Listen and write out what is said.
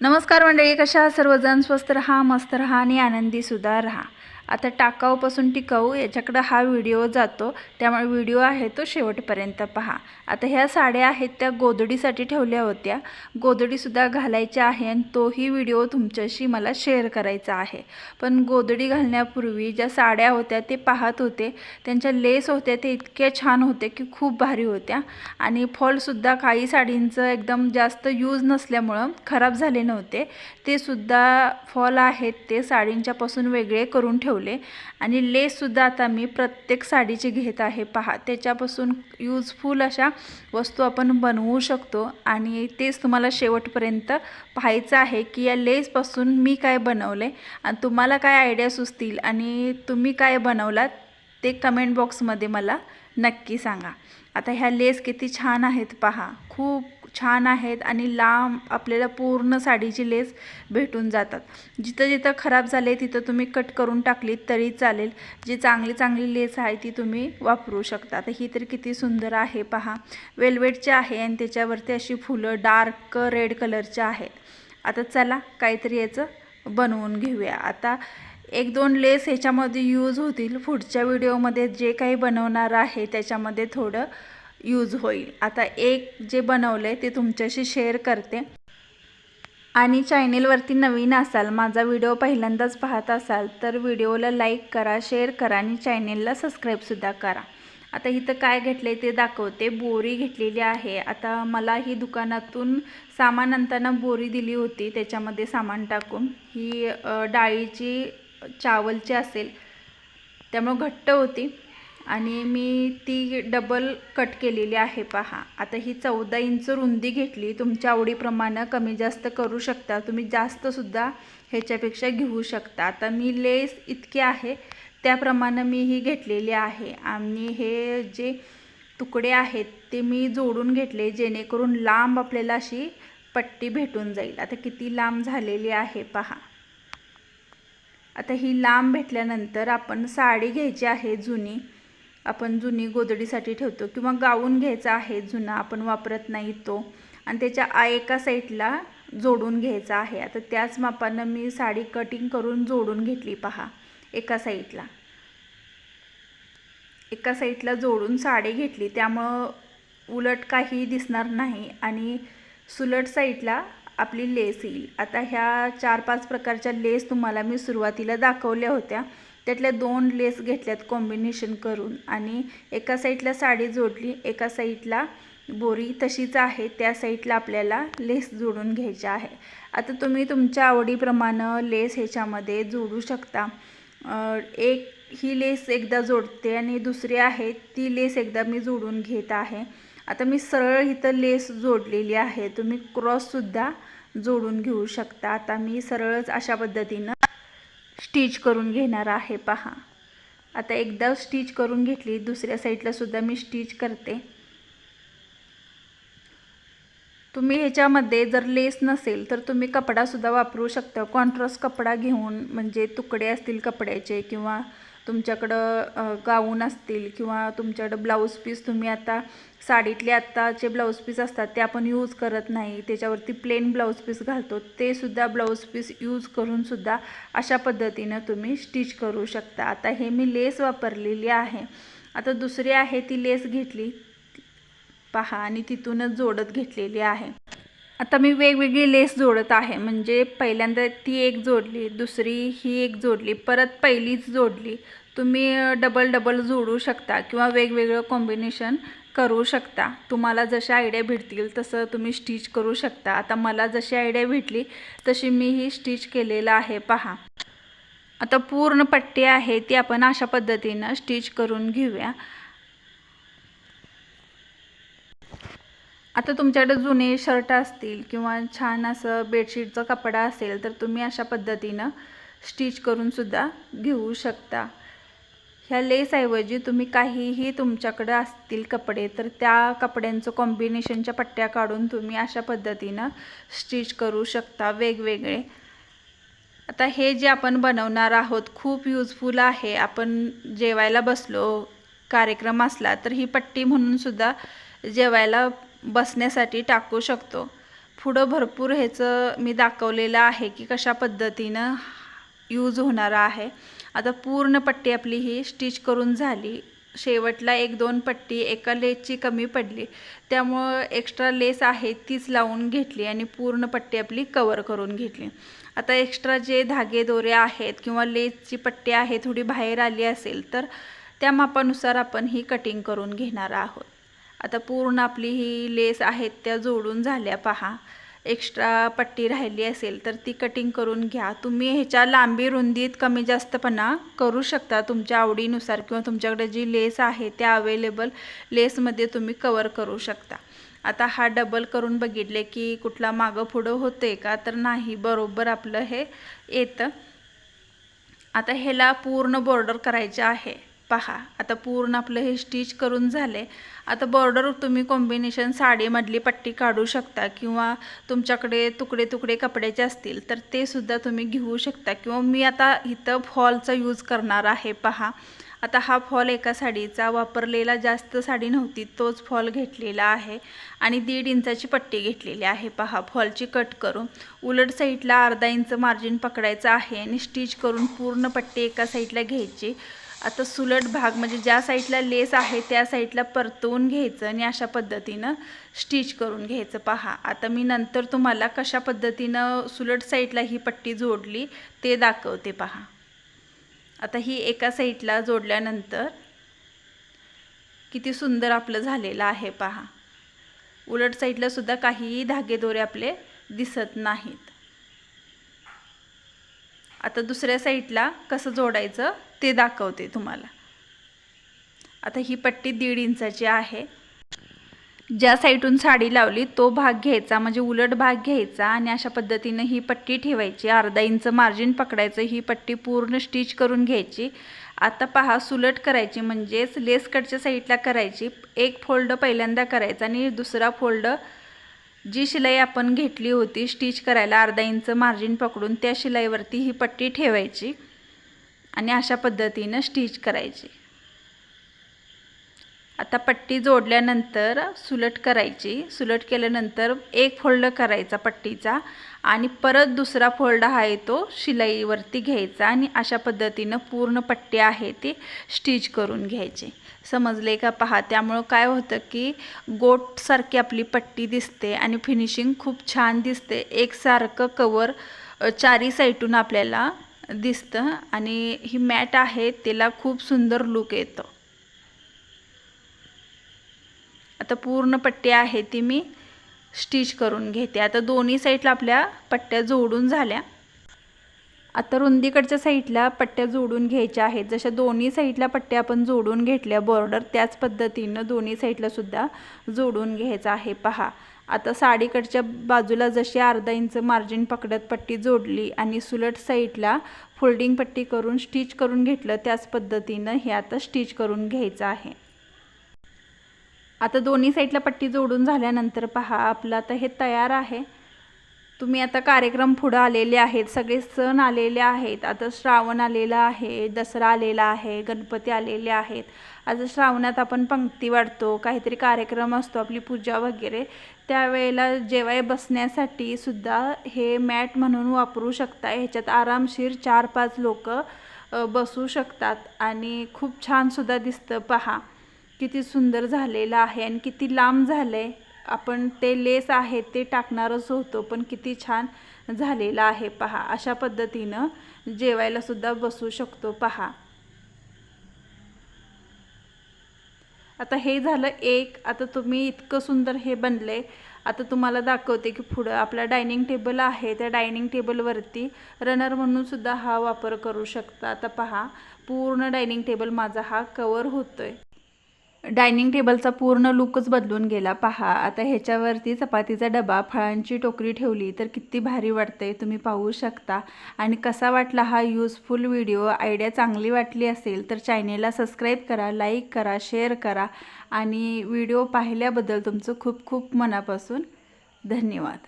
नमस्कार मंडळी कशा सर्वजण? स्वस्त रहा मस्त रहा आणि आनंदी सुद्धा राहा. आता टाकाऊपासून टिकाऊ याच्याकडं हा व्हिडिओ जातो त्यामुळे व्हिडिओ आहे तो शेवटपर्यंत पहा. आता ह्या साड्या आहेत त्या गोदडीसाठी ठेवल्या होत्या. गोदडीसुद्धा घालायच्या आहे आणि तोही व्हिडिओ तुमच्याशी मला शेअर करायचा आहे. पण गोदडी घालण्यापूर्वी ज्या साड्या होत्या ते पाहत होते. त्यांच्या लेस होत्या ते इतक्या छान होत्या की खूप भारी होत्या. आणि फॉलसुद्धा काही साडींचं एकदम जास्त यूज नसल्यामुळं खराब झाले नव्हते. ते सुद्धा फॉल आहेत ते साडींच्यापासून वेगळे करून ठेवले. आणि लेससुद्धा आता मी प्रत्येक साडीची घेत आहे. पहा त्याच्यापासून यूजफुल अशा वस्तू आपण बनवू शकतो. आणि तेच तुम्हाला शेवटपर्यंत पाहायचं आहे की या लेसपासून मी काय बनवलं आहे आणि तुम्हाला काय आयडिया सुचतील आणि तुम्ही काय बनवलात ते कमेंट बॉक्समध्ये मला नक्की सांगा. आता ह्या लेस किती छान आहेत पहा. खूप छान आहेत आणि लांब आपल्याला पूर्ण साडीची लेस भेटून जातात. जिथं जिथं खराब झाले तिथं तुम्ही कट करून टाकलीत तरी चालेल. जी चांगली चांगली लेस आहे ती तुम्ही वापरू शकता. आता ही तर किती सुंदर आहे पहा. वेल्वेटची आहे आणि त्याच्यावरती अशी फुलं डार्क रेड कलरच्या आहेत. आता चला काहीतरी याचं बनवून घेऊया. आता एक दोन लेस ह्याच्यामध्ये यूज होतील. पुढच्या व्हिडिओमध्ये जे काही बनवणार आहे त्याच्यामध्ये थोडं यूज होईल. आता एक जे बनवलं आहे ते तुमच्याशी शेअर करते. आणि चॅनेलवरती नवीन असाल माझा व्हिडिओ पहिल्यांदाच पाहत असाल तर व्हिडिओला लाईक करा शेअर करा आणि चॅनेलला सबस्क्राईबसुद्धा करा. आता इथं काय घेतलं आहे ते दाखवते. बोरी घेतलेली आहे. आता मला ही दुकानातून सामान आणताना बोरी दिली होती. त्याच्यामध्ये सामान टाकून. ही डाळीची चावलची असेल. त्यामुळं घट्ट होती. आणि मी ती डबल कट केलेली आहे पहा. आता ही चौदा इंच रुंदी घेतली तुमच्या आवडीप्रमाणे कमी जास्त करू शकता. तुम्ही जास्तसुद्धा ह्याच्यापेक्षा घेऊ शकता. आता मी लेस इतकी आहे त्याप्रमाणे मी ही घेतलेली आहे. आणि हे जे तुकडे आहेत ते मी जोडून घेतले जेणेकरून लांब आपल्याला अशी पट्टी भेटून जाईल. आता किती लांब झालेली आहे पहा. आता ही लांब भेटल्यानंतर आपण साडी घ्यायची आहे जुनी. आपण जुनी गोदडीसाठी ठेवतो किंवा गाऊन घ्यायचा आहे जुना आपण वापरत नाही तो. आणि त्याच्या आ एका साईडला जोडून घ्यायचा आहे. आता त्याच मापानं मी साडी कटिंग करून जोडून घेतली पहा. एका साईडला. एका साईडला जोडून साडी घेतली त्यामुळं उलट काही दिसणार नाही आणि सुलट साईडला आपली लेस येईल. आता ह्या चार पाच प्रकारच्या लेस तुम्हाला मी सुरुवातीला दाखवल्या होत्या. त्यातल्या दोन लेस घेतल्यात कॉम्बिनेशन करून. आणि एका साईडला साडी जोडली एका साईडला बोरी तशीच आहे. त्या साईडला आपल्याला लेस जोडून घ्यायच्या आहे. आता तुम्ही तुमच्या आवडीप्रमाणे लेस ह्याच्यामध्ये जोडू शकता. एक ही लेस एकदा जोडते आणि दुसरी आहे ती लेस एकदा मी जोडून घेत आहे. आता मी सरळ इथं लेस जोडलेली आहे. तुम्ही क्रॉससुद्धा जोडून घेऊ शकता. आता मी सरळच अशा पद्धतीनं स्टिच करून घेणार आहे पहा. आता एकदा स्टिच करून घेतली दुसऱ्या साईडला सुद्धा मी स्टिच करते. तुम्ही ह्याच्यामध्ये जर लेस नसेल तर तुम्ही कपडासुद्धा वापरू शकता. कॉन्ट्रास्ट कपडा घेऊन म्हणजे तुकडे असतील कपड्याचे किंवा तुमच्याकडं गाऊन असतील किंवा तुमच्याकडं ब्लाऊज पीस तुम्ही आता साडीतले आत्ताचे ब्लाऊज पीस असतात ते आपण यूज करत नाही. त्याच्यावरती प्लेन ब्लाऊज पीस घालतो. ते सुद्धा ब्लाऊज पीस यूज करूनसुद्धा अशा पद्धतीनं तुम्ही स्टिच करू शकता. आता हे मी लेस वापरलेली आहे. आता दुसरी आहे ती लेस घेतली. पहा आणि तिथूनच जोडत घेतलेली आहे. आता मी वेगवेगळी लेस जोडत आहे. म्हणजे पहिल्यांदा ती एक जोडली दुसरी ही एक जोडली परत पहिलीच जोडली. तुम्ही डबल डबल जोडू शकता किंवा वेगवेगळं कॉम्बिनेशन करू शकता. तुम्हाला जशा आयडिया भेटतील तसं तुम्ही स्टिच करू शकता. आता मला जशी आयडिया भेटली तशी मी ही स्टिच केलेलं आहे. पहा. आता पूर्ण पट्टी आहे ती आपण अशा पद्धतीनं स्टिच करून घेऊया. आता तुमच्याकडे जुने शर्ट असतील किंवा छान असं बेडशीटचा कपडा असेल तर तुम्ही अशा पद्धतीनं स्टिच करूनसुद्धा घेऊ शकता. ह्या लेसऐवजी तुम्ही काहीही तुमच्याकडे असतील कपडे तर त्या कपड्यांचं कॉम्बिनेशनच्या पट्ट्या काढून तुम्ही अशा पद्धतीनं स्टिच करू शकता वेगवेगळे. आता हे जे आपण बनवणार आहोत खूप यूजफुल आहे. आपण जेवायला बसलो कार्यक्रम असला तर ही पट्टी म्हणूनसुद्धा जेवायला बसण्यासाठी टाकू शकतो. पुढं भरपूर ह्याचं मी दाखवलेलं आहे की कशा पद्धतीनं यूज होणारा आहे. आता पूर्ण पट्टी आपली ही स्टिच करून झाली. शेवटला एक दोन पट्टी एका लेसची कमी पडली. त्यामुळं एक्स्ट्रा लेस आहे तीच लावून घेतली आणि पूर्ण पट्टी आपली कवर करून घेतली. आता एक्स्ट्रा जे धागे दोरे आहेत किंवा लेसची पट्टी आहे थोडी बाहेर आली असेल तर त्या मापानुसार आपण ही कटिंग करून घेणार आहोत. आता पूर्ण आपली ही लेस आहेत त्या जोडून झाल्या पहा. एक्स्ट्रा पट्टी राहिली असेल तर ती कटिंग करून घ्या. तुम्ही ह्याच्या लांबी रुंदीत कमी जास्तपणा करू शकता तुमच्या आवडीनुसार किंवा तुमच्याकडे जी लेस आहे त्या अवेलेबल लेसमध्ये तुम्ही कवर करू शकता. आता हा डबल करून बघितले की कुठला मागं पुढं होते का? तर नाही बरोबर आपलं हे येतं. आता ह्याला पूर्ण बॉर्डर करायचे आहे. पहा आता पूर्ण आपलं हे स्टिच करून झाले आता बॉर्डर तुम्ही कॉम्बिनेशन साडीमधली पट्टी काढू शकता किंवा तुमच्याकडे तुकडे तुकडे कपड्याचे असतील तर ते सुद्धा तुम्ही घेऊ शकता. किंवा मी आता इथं फॉलचा यूज करणार आहे पहा. आता हा फॉल एका साडीचा वापरलेला जास्त साडी नव्हती तोच फॉल घेतलेला आहे. आणि दीड इंचाची पट्टी घेतलेली आहे पहा फॉलची कट करून. उलट साईडला अर्धा इंच मार्जिन पकडायचं आहे आणि स्टिच करून पूर्ण पट्टी एका साईडला घ्यायची. आता सुलट भाग म्हणजे ज्या साईडला लेस आहे त्या साईडला परतवून घ्यायचं आणि अशा पद्धतीनं स्टिच करून घ्यायचं. पहा आता मी नंतर तुम्हाला कशा पद्धतीनं सुलट साईडला ही पट्टी जोडली ते दाखवते पहा. आता ही एका साईडला जोडल्यानंतर किती सुंदर आपलं झालेलं आहे पहा. उलट साईडलासुद्धा काहीही धागेदोरे आपले दिसत नाहीत. आता दुसऱ्या साईडला कसं जोडायचं ते दाखवते तुम्हाला. आता ही पट्टी दीड इंचाची आहे. ज्या साईडून साडी लावली तो भाग घ्यायचा म्हणजे उलट भाग घ्यायचा आणि अशा पद्धतीनं ही पट्टी ठेवायची. अर्धा इंच मार्जिन पकडायचं ही पट्टी पूर्ण स्टिच करून घ्यायची. आता पहा सुलट करायची म्हणजेच लेस कटच्या साईडला करायची. एक फोल्ड पहिल्यांदा करायचा आणि दुसरा फोल्ड जी शिलाई आपण घेतली होती स्टिच करायला अर्धा इंच मार्जिन पकडून त्या शिलाईवरती ही पट्टी ठेवायची आणि अशा पद्धतीनं स्टिच करायची. आता पट्टी जोडल्यानंतर सुलट करायची. सुलट केल्यानंतर एक फोल्ड करायचा पट्टीचा. आणि परत दुसरा फोल्ड आहे तो शिलाईवरती घ्यायचा आणि अशा पद्धतीनं पूर्ण पट्टी आहे ती स्टिच करून घ्यायची. समजले का पहा? त्यामुळं काय होतं की गोटसारखी आपली पट्टी दिसते आणि फिनिशिंग खूप छान दिसते. एकसारखं कवर चारी साईटून आपल्याला दिसतं आणि ही मॅट आहे त्याला खूप सुंदर लुक येतो. आता पूर्ण पट्टी आहे ती मी स्टिच करून घेते. आता दोन्ही साईडला आपल्या पट्ट्या जोडून झाल्या. आता रुंदीकडच्या साईडला पट्ट्या जोडून घ्यायच्या आहेत. जशा दोन्ही साईडला पट्ट्या आपण जोडून घेतल्या बॉर्डर त्याच पद्धतीनं दोन्ही साईडलासुद्धा जोडून घ्यायचं आहे. पहा आता साडीकडच्या बाजूला जशी अर्धा इंच मार्जिन पकडत पट्टी जोडली आणि सुलट साईडला फोल्डिंग पट्टी करून स्टिच करून घेतलं त्याच पद्धतीनं हे आता स्टिच करून घ्यायचं आहे. आता दोन्ही साईडला पट्टी जोडून झाल्यानंतर पहा आपलं आता हे तयार आहे. तुम्ही आता कार्यक्रम पुढं आलेले आहेत सगळे सण आलेले आहेत. आता श्रावण आलेला आहे दसरा आलेला आहे गणपती आलेले आहेत. आता श्रावणात आपण पंक्ती वाढतो काहीतरी कार्यक्रम असतो आपली पूजा वगैरे. त्यावेळेला जेवाय बसण्यासाठी सुद्धा हे मॅट म्हणून वापरू शकता. ह्याच्यात आरामशीर चार पाच लोक बसू शकतात. आणि खूप छानसुद्धा दिसतं पहा. किती सुंदर झालेलं आहे आणि किती लांब झालं आहे आपण ते लेस आहे ते टाकणारच होतो पण किती छान झालेलं आहे. पहा अशा पद्धतीनं जेवायला सुद्धा बसू शकतो पहा. आता हे झालं एक आता तुम्ही इतकं सुंदर हे बनले आता तुम्हाला दाखवते की पुढं आपला डायनिंग टेबल आहे त्या डायनिंग टेबलवरती रनर म्हणून सुद्धा हा वापर करू शकता. आता पहा पूर्ण डायनिंग टेबल माझा हा कवर होतोय. डायनिंग टेबलचा पूर्ण लुकच बदलून गेला. पहा आता ह्याच्यावरती चपातीचा डबा फळांची टोकरी ठेवली तर किती भारी वाटते तुम्ही पाहू शकता. आणि कसा वाटला हा यूजफुल व्हिडिओ आयडिया चांगली वाटली असेल तर चॅनेलला सबस्क्राईब करा लाईक करा शेअर करा. आणि व्हिडिओ पाहिल्याबद्दल तुमचं खूप खूप मनापासून धन्यवाद.